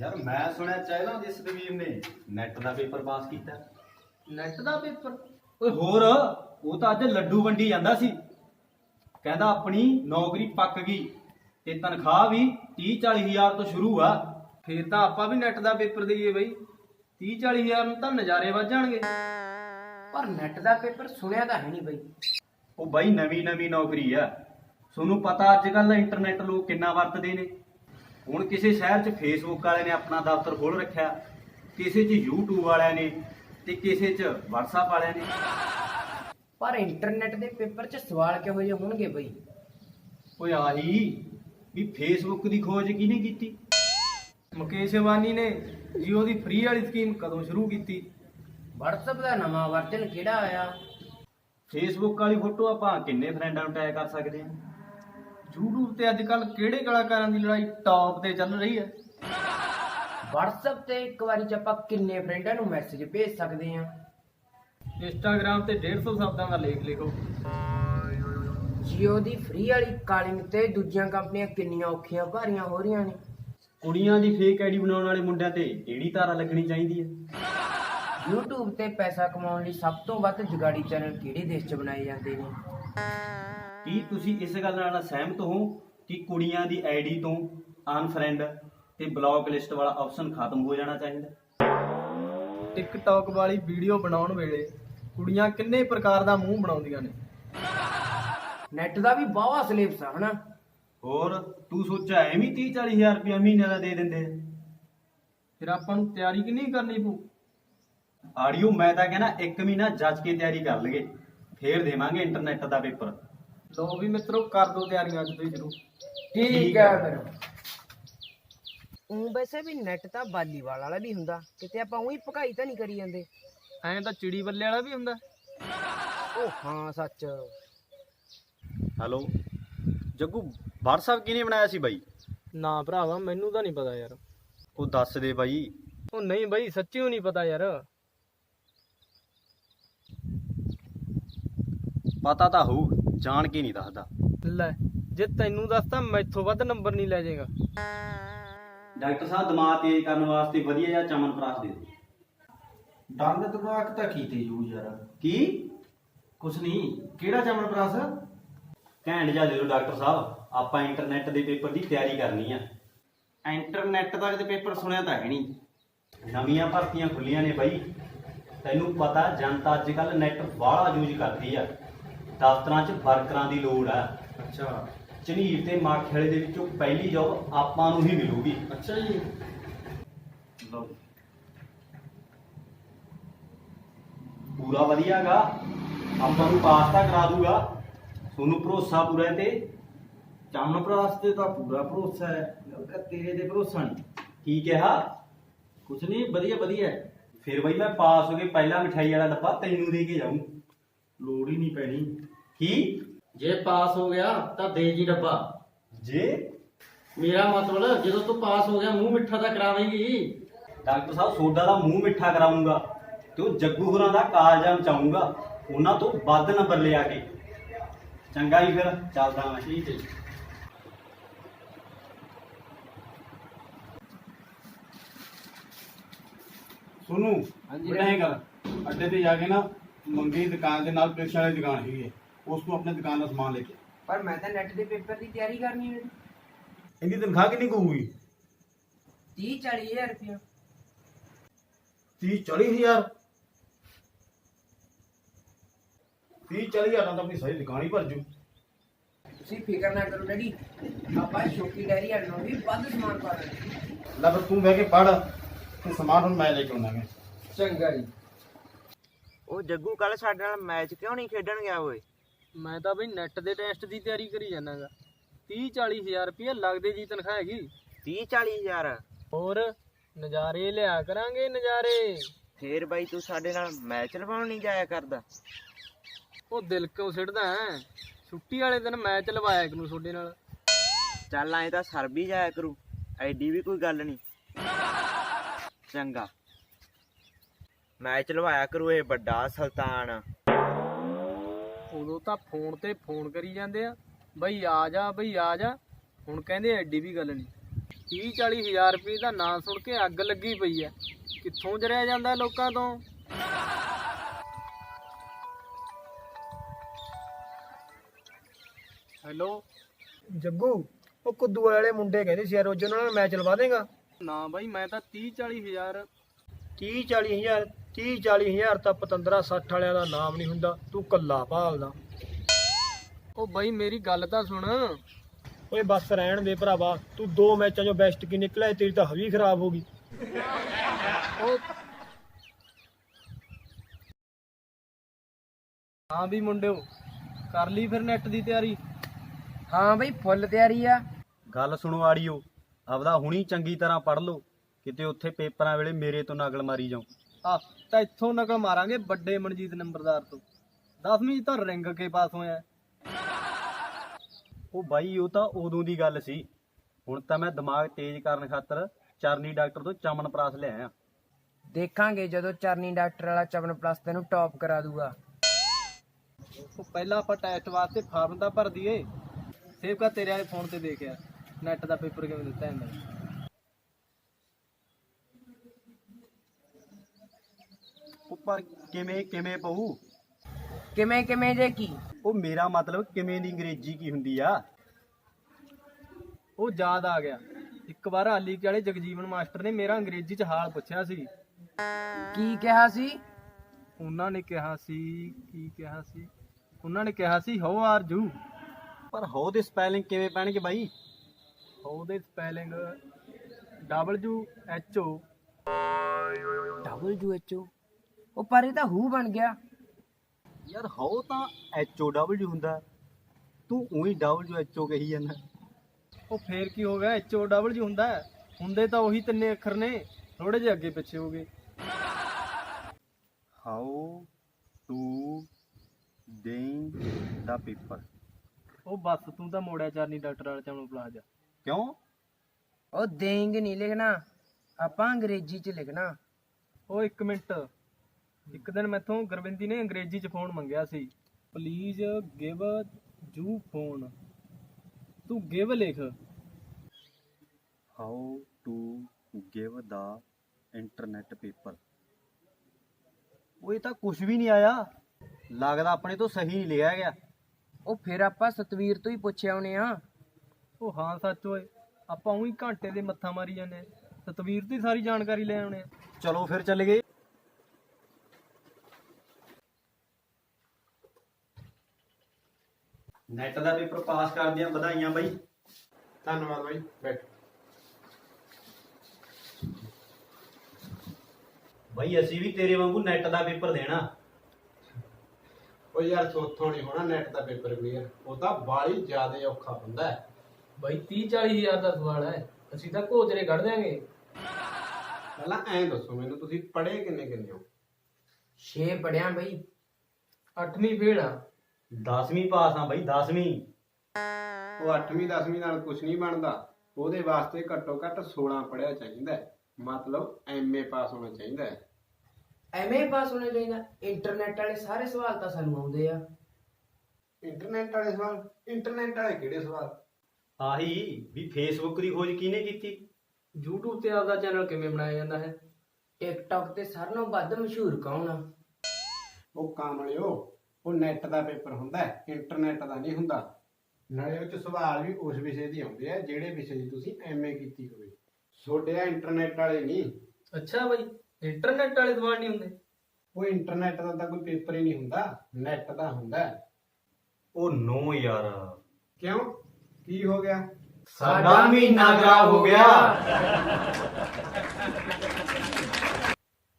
ਯਾਰ ਮੈਂ ਸੁਣਿਆ ਚਾਹੀਦਾ ਜਸਦਵੀਰ ਨੇ ਨੈਟ ਦਾ ਪੇਪਰ ਪਾਸ ਕੀਤਾ। ਨੈਟ ਦਾ ਪੇਪਰ ਓਏ ਹੋਰ ਉਹ ਤਾਂ ਅੱਜ ਲੱਡੂ ਵੰਡੀ ਜਾਂਦਾ ਸੀ। ਕਹਿੰਦਾ ਆਪਣੀ ਨੌਕਰੀ ਪੱਕ ਗਈ ਤੇ ਤਨਖਾਹ ਵੀ 30 40 ਹਜ਼ਾਰ ਤੋਂ ਸ਼ੁਰੂ ਆ। ਫੇਰ ਤਾਂ ਆਪਾਂ ਵੀ ਨੈਟ ਦਾ ਪੇਪਰ ਦਈਏ ਬਈ। 30 40 ਹਜ਼ਾਰ ਨੂੰ ਤਾਂ ਨਜ਼ਾਰੇ ਵੱਜ ਜਾਣਗੇ। ਪਰ ਨੈਟ ਦਾ ਪੇਪਰ ਸੁਣਿਆ ਤਾਂ ਹੈ ਨਹੀਂ ਬਈ। ਉਹ ਬਾਈ ਨਵੀਂ ਨਵੀਂ ਨੌਕਰੀ ਆ। ਤੁਹਾਨੂੰ ਪਤਾ ਅੱਜ ਕੱਲ ਇੰਟਰਨੈਟ ਲੋਕ ਕਿੰਨਾ ਵਰਤਦੇ ਨੇ। ਹੁਣ ਕਿਸੇ ਸ਼ਹਿਰ 'ਚ ਫੇਸਬੁੱਕ ਵਾਲਿਆਂ ਨੇ ਆਪਣਾ ਦਫ਼ਤਰ ਖੋਲ ਰੱਖਿਆ ਕਿਸੇ 'ਚ YouTube ਵਾਲਿਆਂ ਨੇ ਤੇ ਕਿਸੇ 'ਚ WhatsApp ਵਾਲਿਆਂ ਨੇ। ਪਰ ਇੰਟਰਨੈਟ ਦੇ ਪੇਪਰ 'ਚ ਸਵਾਲ ਕਿਹੋ ਜਿਹੇ ਹੋਣਗੇ ਬਈ? ਓਏ ਆਹੀ ਵੀ ਫੇਸਬੁੱਕ ਦੀ ਖੋਜ ਕਿਹਨੇ ਕੀਤੀ? ਮੁਕੇਸ਼ ਅੰਬਾਨੀ ਨੇ ਜੀਓ ਦੀ ਫ੍ਰੀ ਵਾਲੀ ਸਕੀਮ ਕਦੋਂ ਸ਼ੁਰੂ ਕੀਤੀ? WhatsApp ਦਾ ਨਵਾਂ ਵਰਜਨ ਕਿਹੜਾ ਆਇਆ? ਫੇਸਬੁੱਕ ਵਾਲੀ ਫੋਟੋ ਆਪਾਂ ਕਿੰਨੇ ਫਰੈਂਡਾਂ ਨੂੰ ਟੈਗ ਕਰ ਸਕਦੇ ਹਾਂ? YouTube ਤੇ ਅੱਜ ਕੱਲ ਕਿਹੜੇ ਕਲਾਕਾਰਾਂ ਦੀ ਲੜਾਈ ਟੌਪ ਤੇ ਚੱਲ ਰਹੀ ਹੈ? WhatsApp ਤੇ ਇੱਕ ਵਾਰੀ 'ਚ ਆਪਾਂ ਕਿੰਨੇ ਫਰੈਂਡਾਂ ਨੂੰ ਮੈਸੇਜ ਭੇਜ ਸਕਦੇ ਹਾਂ? ਇੰਸਟਾਗ੍ਰam ਤੇ 150 ਸ਼ਬਦਾਂ ਦਾ ਲੇਖ ਲਿਖੋ। ਜੀਓ ਦੀ ਫ੍ਰੀ ਵਾਲੀ ਕਾਲਿੰਗ ਤੇ ਦੂਜੀਆਂ ਕੰਪਨੀਆਂ ਕਿੰਨੀਆਂ ਔਖੀਆਂ ਭਾਰੀਆਂ ਹੋ ਰਹੀਆਂ ਨੇ। ਕੁੜੀਆਂ ਦੀ ਫੇਕ ਆਈਡੀ ਬਣਾਉਣ ਵਾਲੇ ਮੁੰਡਿਆਂ ਤੇ ਕਿਹੜੀ ਧਾਰਾ ਲੱਗਣੀ ਚਾਹੀਦੀ ਹੈ? YouTube ਤੇ ਪੈਸਾ ਕਮਾਉਣ ਲਈ ਸਭ ਤੋਂ ਵੱਧ ਜੁਗਾੜੀ ਚੈਨਲ ਕਿਹੜੇ ਦੇਸ਼ 'ਚ ਬਣਾਏ ਜਾਂਦੇ ਨੇ? ਕੀ ਤੁਸੀਂ ਇਸ ਗੱਲ ਨਾਲ ਸਹਿਮਤ ਹੋ ਕਿ ਕੁੜੀਆਂ ਦੀ ਆਈਡੀ ਤੋਂ ਅਨਫਰੈਂਡ ਤੇ ਬਲੌਕ ਲਿਸਟ ਵਾਲਾ ਆਪਸ਼ਨ ਖਤਮ ਹੋ ਜਾਣਾ ਚਾਹੀਦਾ? ਟਿਕਟੌਕ ਵਾਲੀ ਵੀਡੀਓ ਬਣਾਉਣ ਵੇਲੇ ਕੁੜੀਆਂ ਕਿੰਨੇ ਪ੍ਰਕਾਰ ਦਾ ਮੂੰਹ ਬਣਾਉਂਦੀਆਂ ਨੇ? ਨੈਟ ਦਾ ਵੀ ਬਾਵਾ ਸਲੇਬਸ ਆ ਹਨਾ? ਹੋਰ ਤੂੰ ਸੋਚਿਆ ਐਵੇਂ 30 40 ਹਜ਼ਾਰ ਰੁਪਇਆ ਮਹੀਨੇ ਦਾ ਦੇ ਦਿੰਦੇ? ਫਿਰ ਆਪਾਂ ਨੂੰ ਤਿਆਰੀ ਕਿੰਨੀ ਕਰਨੀ ਪਊ? ਆਡੀਓ ਮੈਂ ਤਾਂ ਕਹਿੰਦਾ ਇੱਕ ਮਹੀਨਾ ਜੱਜ ਕੇ ਤਿਆਰੀ ਕਰ ਲਈਏ। ਫੇਰ ਦੇਵਾਂਗੇ ਇੰਟਰਨੈਟ ਦਾ ਪੇਪਰ। ਲੋ ਵੀ ਮਿੱਤਰੋ ਕਰ ਦੋ ਤਿਆਰੀਆਂ ਅੱਜ ਤੋਂ ਹੀ ਸ਼ੁਰੂ। ਠੀਕ ਹੈ ਫਿਰ। ਉਹ ਵੈਸੇ ਵੀ ਨੈਟ ਤਾਂ ਵਾਲੀਬਾਲ ਵਾਲਾ ਵੀ ਹੁੰਦਾ। ਕਿਤੇ ਆਪਾਂ ਉਹੀ ਭਕਾਈ ਤਾਂ ਨਹੀਂ ਕਰੀ ਜਾਂਦੇ। ਐਂ ਤਾਂ ਚਿੜੀ ਬੱਲੇ ਵਾਲਾ ਵੀ ਹੁੰਦਾ। ਉਹ ਹਾਂ ਸੱਚ। ਹੈਲੋ। ਜੱਗੂ WhatsApp ਕਿਹਨੇ ਬਣਾਇਆ ਸੀ ਬਾਈ? ਨਾ ਭਰਾਵਾ ਮੈਨੂੰ ਤਾਂ ਨਹੀਂ ਪਤਾ ਯਾਰ। ਉਹ ਦੱਸ ਦੇ ਬਾਈ। ਉਹ ਨਹੀਂ ਬਈ ਸੱਚੀ ਨਹੀਂ ਪਤਾ ਯਾਰ। ਪਤਾ ਤਾਂ ਹੋਊ। ਜਾਣ ਕੇ ਨਹੀਂ ਦੱਸਦਾ। ਲੈ ਜੇ ਤੈਨੂੰ ਦੱਸਤਾ ਮੈਥੋਂ ਵੱਧ ਨੰਬਰ ਨਹੀਂ ਲੈ ਜਾਏਗਾ। ਡਾਕਟਰ ਸਾਹਿਬ ਦਿਮਾਗ ਤੇਜ਼ ਕਰਨ ਵਾਸਤੇ ਵਧੀਆ ਜਿਹਾ ਚਮਨ ਪ੍ਰਾਸ਼ ਦੇ ਦਿਓ। ਦੰਦ ਦਿਮਾਗ ਤਾਂ ਕੀਤੇ ਜੂ ਯਾਰ। ਕੀ? ਕੁਛ ਨਹੀਂ। ਕਿਹੜਾ ਚਮਨ ਪ੍ਰਾਸ? ਘੈਂਟ ਜਾ ਦੇ ਦਿਓ ਡਾਕਟਰ ਸਾਹਿਬ। ਆਪਾਂ ਇੰਟਰਨੈਟ ਦੇ ਪੇਪਰ ਦੀ ਤਿਆਰੀ ਕਰਨੀ ਆ। ਇੰਟਰਨੈਟ ਦਾ ਕਿਤੇ ਪੇਪਰ ਸੁਣਿਆ ਤਾਂ ਹੈ ਨਹੀਂ। ਨਵੀਆਂ ਭਰਤੀਆਂ ਖੁੱਲੀਆਂ ਨੇ ਬਾਈ। ਤੈਨੂੰ ਪਤਾ ਜਨਤਾ ਅੱਜ ਕੱਲ ਨੈਟ ਬਾਹਲਾ ਯੂਜ਼ ਕਰਦੀ ਆ। ਦਫ਼ਤਰਾਂ 'ਚ ਵਰਕਰਾਂ ਦੀ ਲੋੜ ਆ। ਅੱਛਾ। ਝਨੀਰ ਤੇ ਮਾਖੇਲੇ ਦੇ ਵਿੱਚੋਂ ਪਹਿਲੀ ਜੌਬ ਆਪਾਂ ਨੂੰ ਹੀ ਮਿਲੂਗੀ। ਅੱਛਾ ਜੀ। ਲਓ। ਪੂਰਾ ਵਧੀਆਗਾ ਆਪਾਂ ਨੂੰ ਪਾਸ ਤਾਂ ਕਰਾ ਦੂਗਾ। ਤੁਹਾਨੂੰ ਭਰੋਸਾ ਪੂਰਾ ਹੈ ਤੇ ਚਮਨ ਪ੍ਰਾਸ ਤੇ ਤਾਂ ਪੂਰਾ ਭਰੋਸਾ ਹੈ। ਤੇਰੇ ਤੇ ਭਰੋਸਾ ਨਹੀਂ। ਕੀ ਕਿਹਾ? ਕੁਛ ਨਹੀਂ ਵਧੀਆ ਵਧੀਆ। ਫਿਰ ਬਈ ਮੈਂ ਪਾਸ ਹੋ ਕੇ ਪਹਿਲਾ ਮਠਾਈ ਵਾਲਾ ਡੱਬਾ ਤੈਨੂੰ ਦੇ ਕੇ ਜਾਊਂ। ਲੋੜ ਹੀ ਨਹੀਂ ਪੈਣੀ। ਕੀ? ਜੇ ਪਾਸ ਹੋ ਗਿਆ ਤਾਂ ਦੇ ਜੀ ਡੱਬਾ। ਜੇ? ਮੇਰਾ ਮਤਲਬ ਜਦੋਂ ਤੂੰ ਪਾਸ ਹੋ ਗਿਆ ਮੂੰਹ ਮਿੱਠਾ ਤਾਂ ਕਰਾਵੇਂਗੀ। ਡਾਕਟਰ ਸਾਹਿਬ ਸੋਡਾ ਦਾ ਮੂੰਹ ਮਿੱਠਾ ਕਰਾਉਂਗਾ ਤੇ ਉਹ ਜੱਗੂ ਹੋਰਾਂ ਦਾ ਕਾਲਜਾ ਮਚਾਉਂਗਾ ਉਹਨਾਂ ਤੋਂ ਵੱਧ ਨੰਬਰ ਲਿਆ ਕੇ। ਚੰਗਾ ਜੀ ਫਿਰ ਚੱਲਦਾ ਮੈਂ। ਠੀਕ ਹੈ ਜੀ। ਸੁਣੂ ਹਾਂਜੀ ਬੇਟਾ ਇਹ ਕਰ ਅੱਡੇ ਤੇ ਜਾ ਕੇ ਨਾ ਮੰਗੀ ਦੁਕਾਨ ਦੇ ਨਾਲ ਵਾਲੀ ਦੁਕਾਨ ਹੈਗੀ ਹੈ। ਉਸ ਤੋਂ ਆਪਣੇ ਦੁਕਾਨ ਦਾ ਸਮਾਨ ਲੈ ਕੇ ਪਰ ਮੈਂ ਤਾਂ ਨੈਟ ਦੇ ਪੇਪਰ ਦੀ ਤਿਆਰੀ ਕਰਨੀ ਹੈ। ਇਹਦੀ ਤਨਖਾਹ ਕਿੰਨੀ ਕੁ ਹੋਊਗੀ? 30 40 ਹਜ਼ਾਰ ਰੁਪਇਆ। 30 40 ਹਜ਼ਾਰ? 30 40 ਹਜ਼ਾਰਾਂ ਤਾਂ ਆਪਣੀ ਸਾਰੀ ਦੁਕਾਨ ਹੀ ਭਰ ਜੂ। ਤੁਸੀਂ ਫਿਕਰ ਨਾ ਕਰੋ ਡੈਡੀ ਆਪਾਂ ਸ਼ੋਕੀ ਡੈਰੀ ਵਾਲ ਨੂੰ ਵੀ ਵੱਧ ਸਮਾਨ ਪਾ ਦਾਂਗੇ ਲੈ ਫਿਰ ਤੂੰ ਬਹਿ ਕੇ ਪੜ ਤੇ ਸਮਾਨ ਹੁਣ ਮੈਂ ਲੈ ਕੇ ਆਉਣਾ ਚੰਗਾ ਜੀ। ਉਹ ਜੱਗੂ ਕੱਲ ਸਾਡੇ ਨਾਲ ਮੈਚ ਕਿਉਂ ਨਹੀਂ ਖੇਡਣ ਗਿਆ ਓਏ? ਮੈਂ ਤਾਂ ਬਈ ਨੈਟ ਦੇ ਟੈਸਟ ਦੀ ਤਿਆਰੀ ਕਰੀ ਜਾਣਾਗਾ। 30 40 ਹਜ਼ਾਰ ਰੁਪਏ ਲੱਗਦੇ ਜੀ ਤਨਖਾਹ ਹੈਗੀ। 30 40 ਹਜ਼ਾਰ? ਹੋਰ ਨਜ਼ਾਰੇ ਲਿਆ ਕਰਾਂਗੇ ਨਜ਼ਾਰੇ। ਫੇਰ ਬਾਈ ਤੂੰ ਸਾਡੇ ਨਾਲ ਮੈਚ ਲਵਾਉਣ ਨਹੀਂ ਜਾਇਆ ਕਰਦਾ। ਉਹ ਦਿਲ ਕਿਉਂ ਸਿੱਟਦਾ ਹੈ? ਛੁੱਟੀ ਵਾਲੇ ਦਿਨ ਮੈਚ ਲਵਾਇਆ ਕਰੂ ਤੁਹਾਡੇ ਨਾਲ। ਚੱਲ ਐਂ ਤਾਂ ਸਰ ਵੀ ਜਾਇਆ ਕਰੂ ਐਡੀ ਵੀ ਕੋਈ ਗੱਲ ਨਹੀਂ। ਚੰਗਾ। ਮੈਚ ਲਵਾਇਆ ਕਰੂ ਇਹ ਵੱਡਾ ਸੁਲਤਾਨ। ਉਦੋਂ ਤਾਂ ਫੋਨ ਤੇ ਫੋਨ ਕਰੀ ਜਾਂਦੇ ਆ ਬਈ ਆ ਜਾ ਬਈ ਆ ਜਾ। ਹੁਣ ਕਹਿੰਦੇ ਐਡੀ ਵੀ ਗੱਲ ਨਹੀਂ। 30 40 ਹਜ਼ਾਰ ਰੁਪਏ ਦਾ ਨਾਂ ਸੁਣ ਕੇ ਅੱਗ ਲੱਗੀ ਪਈ ਐ ਕਿੱਥੋਂ ਜਰਿਆ ਜਾਂਦਾ ਲੋਕਾਂ ਤੋਂ? ਹੈਲੋ? ਜੱਗੂ ਉਹ ਕੁੱਦੂ ਵਾਲੇ ਮੁੰਡੇ ਕਹਿੰਦੇ ਸੀ ਯਾਰ ਰੋਜ਼ ਉਹਨਾਂ ਨਾਲ ਮੈਚ ਲਵਾ ਦੇਗਾ। ਨਾ ਬਾਈ ਮੈਂ ਤਾਂ 30 40 ਹਜ਼ਾਰ 30 40 ਹਜ਼ਾਰ 30 40 ਹਜ਼ਾਰ ਤਾਂ ਪਤੰਦਰਾ 60 ਵਾਲਿਆਂ ਦਾ ਨਾਮ ਨਹੀਂ ਹੁੰਦਾ ਤੂੰ ਕੱਲਾ ਭਾਲਦਾ। ਉਹ ਬਾਈ ਮੇਰੀ ਗੱਲ ਤਾਂ ਸੁਣ। ਓਏ ਬਸ ਰਹਿਣ ਦੇ ਭਰਾਵਾ ਤੂੰ ਦੋ ਮੈਚਾਂ ਚੋਂ ਬੈਸਟ ਕੀ ਨਿਕਲਿਆ ਤੇਰੀ ਤਾਂ ਹਵੀ ਖਰਾਬ ਹੋ ਗਈ। ਉਹ ਹਾਂ ਵੀ ਮੁੰਡਿਓ ਕਰ ਲਈ ਫਿਰ ਨੈਟ ਦੀ ਤਿਆਰੀ। ਹਾਂ ਬਈ ਫੁੱਲ ਤਿਆਰੀ ਆ। ਗੱਲ ਸੁਣੋ ਆੜੀਓ ਆਪਦਾ ਹੁਣੀ ਚੰਗੀ ਤਰ੍ਹਾਂ ਪੜ੍ਹ ਲਓ ਕਿਤੇ ਉੱਥੇ ਪੇਪਰਾਂ ਵੇਲੇ ਮੇਰੇ ਤੋਂ ਨਕਲ ਮਾਰੀ ਜਾਓ ਆ ਤਾਂ ਇੱਥੋਂ ਨਕਲ ਮਾਰਾਂਗੇ ਵੱਡੇ ਮਨਜੀਤ ਨੰਬਰਦਾਰ ਤੋਂ। 10ਵੀਂ ਤਾਂ ਰਿੰਗ ਕੇ ਪਾਸ ਹੋਇਆ। ਉਹ ਬਾਈ ਉਹ ਤਾਂ ਉਦੋਂ ਦੀ ਗੱਲ ਸੀ। ਹੁਣ ਤਾਂ ਮੈਂ ਦਿਮਾਗ ਤੇਜ਼ ਕਰਨ ਖਾਤਰ ਚਰਨੀ ਡਾਕਟਰ ਤੋਂ ਚਮਨ ਪ੍ਰਾਸ ਲਿਆਇਆ ਦੇਖਾਂਗੇ ਜਦੋਂ ਚਰਨੀ ਡਾਕਟਰ ਵਾਲਾ ਚਵਨ ਪਲੱਸ ਤੈਨੂੰ ਟੌਪ ਕਰਾ ਦੂਗਾ। ਉਹ ਪਹਿਲਾਂ ਆਪਾਂ ਟੈਸਟ ਵਾਸਤੇ ਫਾਰਮ ਦਾ ਭਰ ਦਈਏ। ਸੇਵ ਕਰ ਤੇਰੇ ਵਾਲੇ ਫੋਨ ਤੇ ਦੇਖਿਆ। ਨੈਟ ਦਾ ਪੇਪਰ ਕਿਵੇਂ ਦਿੱਤਾ ਇਹਨਾਂ। ਉੱਪਰ ਕਿਵੇਂ ਕਿਵੇਂ ਪਊ? ਕਿਵੇਂ ਕਿਵੇਂ ਜੇ ਕੀ? ਉਹ ਮੇਰਾ ਮਤਲਬ ਕਿਵੇਂ ਦੀ ਅੰਗਰੇਜ਼ੀ ਕੀ ਹੁੰਦੀ ਆ? ਉਹ ਯਾਦ ਆ ਗਿਆ। ਇੱਕ ਵਾਰ ਹਾਲੀ ਕੇ ਵਾਲੇ ਜਗਜੀਵਨ ਮਾਸਟਰ ਨੇ ਮੇਰਾ ਅੰਗਰੇਜ਼ੀ ਚ ਹਾਲ ਪੁੱਛਿਆ ਸੀ। ਕੀ ਕਿਹਾ ਸੀ? ਉਹਨਾਂ ਨੇ ਕਿਹਾ ਸੀ ਕੀ ਕਿਹਾ ਸੀ? ਉਹਨਾਂ ਨੇ ਕਿਹਾ ਸੀ ਹਾਊ ਆਰ ਯੂ ਪਰ ਹੋ ਦੇ ਸਪੈਲਿੰਗ ਕਿਵੇਂ ਪੈਣਗੇ ਬਾਈ? ਹਾਊ ਦੇ spelling W H O W H O ਉਹ ਪਰ ਇਹ ਤਾਂ ਹੂ ਬਣ ਗਿਆ। ਯਾਰ ਹੋ ਤਾਂ ਐਚ ਓ ਡਬਲਯੂ ਹੁੰਦਾ। ਤੂੰ ਉਹੀ ਡਬਲਯੂ ਐਚ ਓ ਕਹੀ ਜਾਂਦਾ। ਉਹ ਫੇਰ ਕੀ ਹੋ ਗਿਆ? ਐਚ ਓ ਡਬਲਯੂ ਹੁੰਦਾ। ਹੁੰਦੇ ਤਾਂ ਉਹੀ ਤਿੰਨੇ ਅੱਖਰ ਨੇ। ਥੋੜੇ ਜਿਹੇ ਅੱਗੇ ਪਿੱਛੇ ਹੋ ਗਏ। ਹਾਊ ਟੂ ਦੇਈ ਦਾ ਪੇਪਰ। ਉਹ ਬੱਸ ਤੂੰ ਤਾਂ ਮੋੜਿਆ ਚਾਰਨੀ ਡਾਕਟਰ ਵਾਲੇ ਚਾਣੂ ਪਲਾਜ਼ਾ ਕਿਉਂ? ਉਹ ਦੇਂਗ ਨਹੀਂ ਲਿਖਣਾ। ਆਪਾਂ ਅੰਗਰੇਜ਼ੀ ਚ ਲਿਖਣਾ। ਉਹ ਇੱਕ ਮਿੰਟ। ਇੱਕ ਦਿਨ ਮੈਥੋਂ ਗੁਰਵਿੰਦੀ ਨੇ ਅੰਗਰੇਜ਼ੀ ਚ ਫੋਨ ਮੰਗਿਆ ਸੀ ਪਲੀਜ਼ ਗਿਵ ਜੂ ਫੋਨ ਤੂੰ ਗਿਵ ਲਿਖ। How to give the internet paper ਉਹ ਇਹ ਤਾਂ ਕੁਝ ਵੀ ਨਹੀਂ ਆਇਆ। ਲੱਗਦਾ ਆਪਣੇ ਤੋਂ ਸਹੀ ਨਹੀਂ ਲਿਆ ਗਿਆ। ਉਹ ਫਿਰ ਆਪਾਂ ਸਤਵੀਰ ਤੋਂ ਹੀ ਪੁੱਛਿਆ ਉਹਨੇ ਆ। ਉਹ ਹਾਂ ਸੱਚ ਓਏ ਆਪਾਂ ਉਹੀ ਘੰਟੇ ਦੇ ਮੱਥਾ ਮਾਰੀ ਜਾਂਦੇ ਆ। ਸਤਵੀਰ ਦੀ ਸਾਰੀ ਜਾਣਕਾਰੀ ਲੈ ਆਉਣੇ ਆ। ਚਲੋ ਫਿਰ ਚੱਲ ਗਏ। ਨੈਟ ਦਾ ਪੇਪਰ ਪਾਸ ਕਰਦਿਆਂ ਵਧਾਈਆਂ ਬਾਈ। ਧੰਨਵਾਦ ਬਾਈ ਬੈਠ। ਬਾਈ ਅਸੀਂ ਵੀ ਤੇਰੇ ਵਾਂਗੂ ਨੈਟ ਦਾ ਪੇਪਰ ਦੇਣਾ। ਉਹ ਯਾਰ ਸੋਥੋਂ ਨਹੀਂ ਹੋਣਾ ਨੈਟ ਦਾ ਪੇਪਰ ਕਲੀਅਰ ਉਹ ਤਾਂ ਬਾਲੀ ਜ਼ਿਆਦਾ ਔਖਾ ਹੁੰਦਾ ਹੈ। ਬਾਈ 30 40 ਹਜ਼ਾਰ ਦਾ ਸਵਾਲ ਹੈ। ਅਸੀਂ ਤਾਂ ਘੋਚਰੇ ਕੱਢ ਦਿਆਂਗੇ। ਪਹਿਲਾਂ ਐਂ ਦੱਸੋ ਮੈਨੂੰ ਤੁਸੀਂ ਪੜ੍ਹੇ ਕਿੰਨੇ ਕਿੰਨੇ ਹੋ? 6 ਪੜਿਆ ਬਈ। 8ਵੀਂ ਫੇਲ ਆ। 10ਵੀਂ ਪਾਸ ਆ ਬਾਈ 10ਵੀਂ ਉਹ 8ਵੀਂ 10ਵੀਂ ਨਾਲ ਕੁਝ ਨਹੀਂ ਬਣਦਾ। ਉਹਦੇ ਵਾਸਤੇ ਘੱਟੋ ਘੱਟ 16 ਪੜ੍ਹਿਆ ਚਾਹੀਦਾ ਹੈ। ਮਤਲਬ ਐਮਏ ਪਾਸ ਹੋਣਾ ਚਾਹੀਦਾ ਹੈ। ਐਵੇਂ ਪਾਸ ਹੋਣਾ ਚਾਹੀਦਾ। ਇੰਟਰਨੈਟ ਵਾਲੇ ਸਾਰੇ ਸਵਾਲ ਤਾਂ ਸਾਨੂੰ ਆਉਂਦੇ ਆ। ਇੰਟਰਨੈਟ ਵਾਲੇ ਸਵਾਲ? ਇੰਟਰਨੈਟ ਵਾਲੇ ਕਿਹੜੇ ਸਵਾਲ? ਆਹੀ ਵੀ ਫੇਸਬੁੱਕ ਦੀ ਖੋਜ ਕਿਹਨੇ ਕੀਤੀ? YouTube ਤੇ ਆਪਦਾ ਚੈਨਲ ਕਿਵੇਂ ਬਣਾਇਆ ਜਾਂਦਾ ਹੈ? ਟਿਕਟੌਕ ਤੇ ਸਾਰਿਆਂ ਨਾਲੋਂ ਵੱਧ ਮਸ਼ਹੂਰ ਕੌਣ ਆ? ਉਹ ਕਾਮਲਿਓ। ਉਹ ਨੈਟ ਦਾ ਪੇਪਰ ਹੁੰਦਾ ਹੈ ਇੰਟਰਨੈਟ ਦਾ ਨਹੀਂ ਹੁੰਦਾ। ਨਾਲੇ ਉਹ ਚ ਸਵਾਲ ਵੀ ਉਸ ਵਿਸ਼ੇ ਦੀ ਆਉਂਦੇ ਆ ਜਿਹੜੇ ਵਿਸ਼ੇ ਦੀ ਤੁਸੀਂ ਐਮਏ ਕੀਤੀ ਹੋਵੇ। ਛੋਡੇ ਆ ਇੰਟਰਨੈਟ ਵਾਲੇ ਨਹੀਂ। ਅੱਛਾ ਬਾਈ ਇੰਟਰਨੈਟ ਵਾਲੇ ਸਵਾਲ ਨਹੀਂ ਹੁੰਦੇ? ਉਹ ਇੰਟਰਨੈਟ ਦਾ ਤਾਂ ਕੋਈ ਪੇਪਰ ਹੀ ਨਹੀਂ ਹੁੰਦਾ ਨੈਟ ਦਾ ਹੁੰਦਾ ਹੈ। ਉਹ ਨੋ ਯਾਰ। ਕਿਉਂ? ਕੀ ਹੋ ਗਿਆ? ਸਾਡਾ ਮਹੀਨਾ ਖਰਾਬ ਹੋ ਗਿਆ।